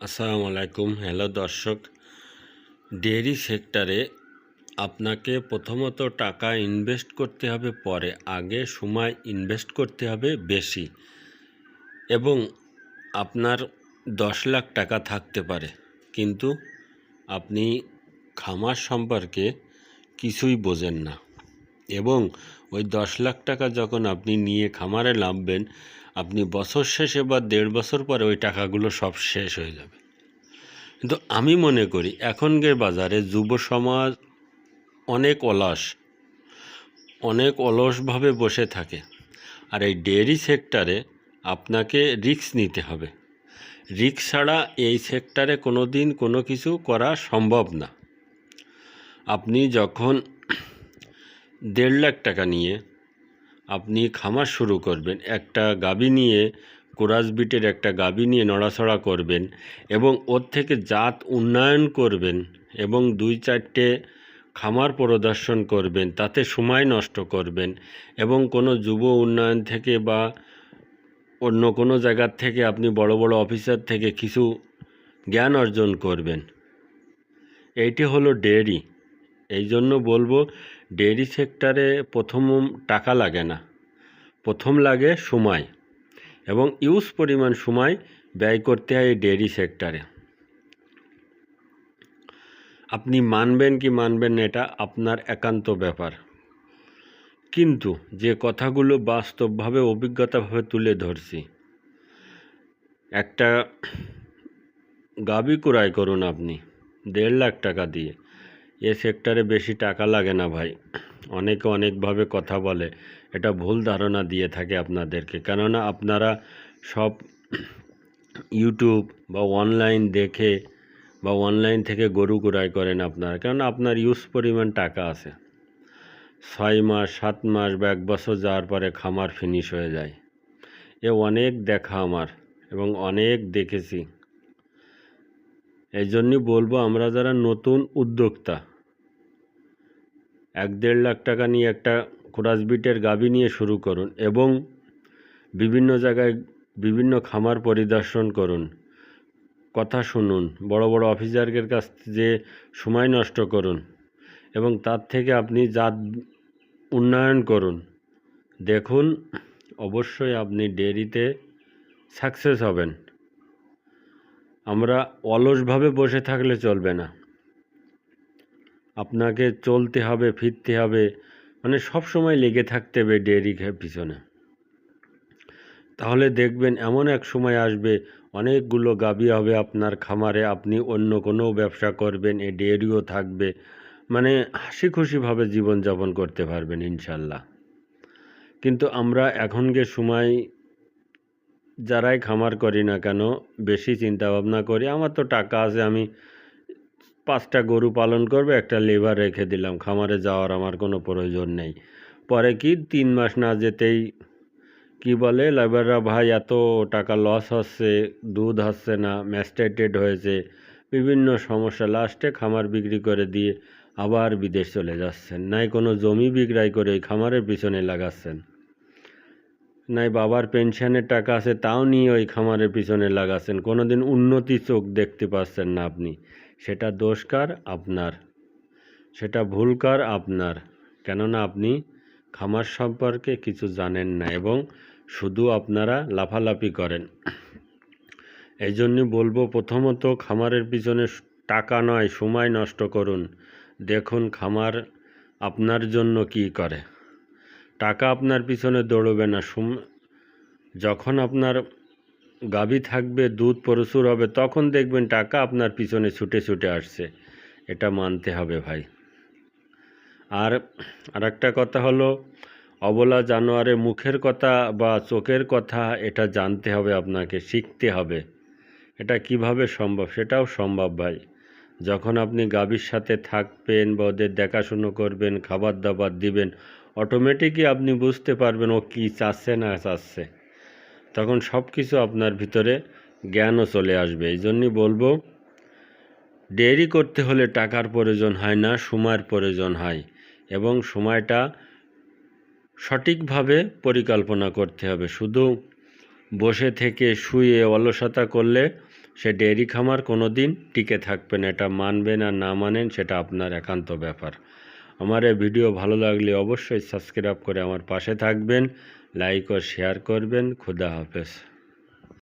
আসসালামু আলাইকুম হ্যালো দর্শক, ডেয়ারি সেক্টরে আপনাকে প্রথমত টাকা ইনভেস্ট করতে হবে পরে, আগে সময় ইনভেস্ট করতে হবে বেশি এবং আপনার দশ লাখ টাকা থাকতে পারে। কিন্তু আপনি খামার সম্পর্কে কিছুই বোঝেন না। এবং ওই দশ লাখ টাকা যখন আপনি নিয়ে খামারে নামবেন, আপনি বছর শেষে বা দেড় বছর পরে ওই টাকাগুলো সব শেষ হয়ে যাবে। কিন্তু আমি মনে করি, এখনকার বাজারে যুব সমাজ অনেক অলস, অনেক অলসভাবে বসে থাকে। আর এই ডেয়ারি সেক্টরে আপনাকে রিস্ক নিতে হবে। রিক্স ছাড়া এই সেক্টরে কোনো দিন কোনো কিছু করা সম্ভব না। আপনি যখন দেড় লাখ টাকা নিয়ে আপনি খামার শুরু করবেন, একটা গাবি নিয়ে বিটের একটা গাবি নিয়ে নড়াচড়া করবেন এবং ওর থেকে জাত উন্নয়ন করবেন এবং দুই চারটে খামার প্রদর্শন করবেন, তাতে সময় নষ্ট করবেন এবং কোনো যুব উন্নয়ন থেকে বা অন্য কোনো জায়গার থেকে আপনি বড় বড় অফিসার থেকে কিছু জ্ঞান অর্জন করবেন। এইটি হলো ডেয়ারি। এই জন্য বলব ডেয়ারি সেক্টরে প্রথম টাকা লাগে না। প্রথম লাগে সময় এবং ইউজ পরিমাণ সময় ব্যয় করতে হয় এই ডেয়ারি সেক্টরে। আপনি মানবেন কি মানবেন না এটা আপনার একান্ত ব্যাপার। কিন্তু যে কথাগুলো বাস্তবভাবে, অভিজ্ঞতাভাবে তুলে ধরছি, একটা গাবি ক্রয় করুন আপনি, দেড় লাখ টাকা দিয়ে। এ সেক্টরে বেশি টাকা লাগে না ভাই। অনেকে অনেকভাবে কথা বলে। এটা ভুল ধারণা দিয়ে থাকে আপনাদেরকে। কেননা আপনারা সব ইউটিউব বা অনলাইন দেখে বা অনলাইন থেকে গরু ক্রয় করেন আপনারা। কেননা আপনার ইউজ পরিমাণ টাকা আছে। ছয় মাস, সাত মাস বা এক বছর যাওয়ার পরে খামার ফিনিশ হয়ে যায়। এ অনেক দেখা আমার এবং অনেক দেখেছি। এই জন্যই বলব আমরা যারা নতুন উদ্যোক্তা, এক দেড় লাখ টাকা নিয়ে একটা ক্রসবিটের গাবি নিয়ে শুরু করুন এবং বিভিন্ন জায়গায় বিভিন্ন খামার পরিদর্শন করুন, কথা শুনুন, বড় বড় অফিসারদের কাছ যে সময় নষ্ট করুন এবং তার থেকে আপনি জাত উন্নয়ন করুন। দেখুন, অবশ্যই আপনি ডেয়ারিতে সাকসেস হবেন। আমরা অলসভাবে বসে থাকলে চলবে না। আপনাকে চলতে হবে, ফিরতে হবে মানে সব সময় লেগে থাকতে হবে ডেয়ারি পিছনে। তাহলে দেখবেন এমন এক সময় আসবে, অনেকগুলো গাবি হবে আপনার খামারে, আপনি অন্য কোনো ব্যবসা করবেন, এ ডেয়ারিও থাকবে মানে হাসি খুশিভাবে জীবনযাপন করতে পারবেন ইনশাল্লাহ। কিন্তু আমরা এখনকার সময় যারাই খামার করি না কেন, বেশি চিন্তা ভাবনা করি। আমার তো টাকা আছে, আমি পাঁচটা গরু পালন করবে, একটা লেবার রেখে দিলাম। খামারে যাওয়ার আমার কোনো প্রয়োজন নেই। পরে কি, তিন মাস না যেতেই কি বলে, লেবাররা, ভাই, এত টাকা লস হচ্ছে, দুধ হচ্ছে না ম্যাস্টাইটেড হয়েছে, বিভিন্ন সমস্যা লাস্টে খামার বিক্রি করে দিয়ে আবার বিদেশ চলে যাচ্ছেন। নাই কোনো জমি বিক্রয় করে খামারের পিছনে লাগাচ্ছেন। নাই বাবার পেনশনের টাকা আছে, তাও নিয়ে ওই খামারের পিছনে লাগাচ্ছেন কোনো দিন উন্নতি চোখ দেখতে পাচ্ছেন না আপনি। সেটা দোষকার আপনার। সেটা ভুলকার আপনার। কেননা আপনি খামার সম্পর্কে কিছু জানেন না এবং শুধু আপনারা লাফালাফি করেন। এই জন্য বলব, প্রথমত খামারের পিছনে টাকা নয়, সময় নষ্ট করুন। দেখুন খামার আপনার জন্য কি করে। টাকা আপনার পিছনে দৌড়বে না যখন আপনার গাভী থাকবে, দুধ প্রচুর হবে, তখন দেখবেন টাকা আপনার পিছনে ছুটে ছুটে আসছে। এটা মানতে হবে ভাই। আর আরেকটা কথা হলো, অবলা জানোয়ারের মুখের কথা বা চোখের কথা এটা জানতে হবে আপনাকে, শিখতে হবে। এটা কীভাবে সম্ভব? সেটাও সম্ভব ভাই। যখন আপনি গাভীর সাথে থাকবেন বা ওদের দেখাশুনো করবেন, খাবার দাবার দিবেন অটোমেটিকই আপনি বুঝতে পারবেন, ও কী চাচ্ছে না চাচ্ছে। তখন সব কিছু আপনার ভিতরে জ্ঞানও চলে আসবে। এই জন্যই বলব ডেয়ারি করতে হলে টাকার প্রয়োজন হয় না, সময়ের প্রয়োজন হয় এবং সময়টা সঠিকভাবে পরিকল্পনা করতে হবে। শুধু বসে থেকে শুয়ে অলসতা করলে সে ডেয়ারি খামার কোনো দিন টিকে থাকবে না। এটা মানবেন আর না মানেন, সেটা আপনার একান্ত ব্যাপার। আমার এই ভিডিও ভালো লাগলে অবশ্যই সাবস্ক্রাইব করে আমার পাশে থাকবেন লাইক ও শেয়ার করবেন, খুদা হাফেজ।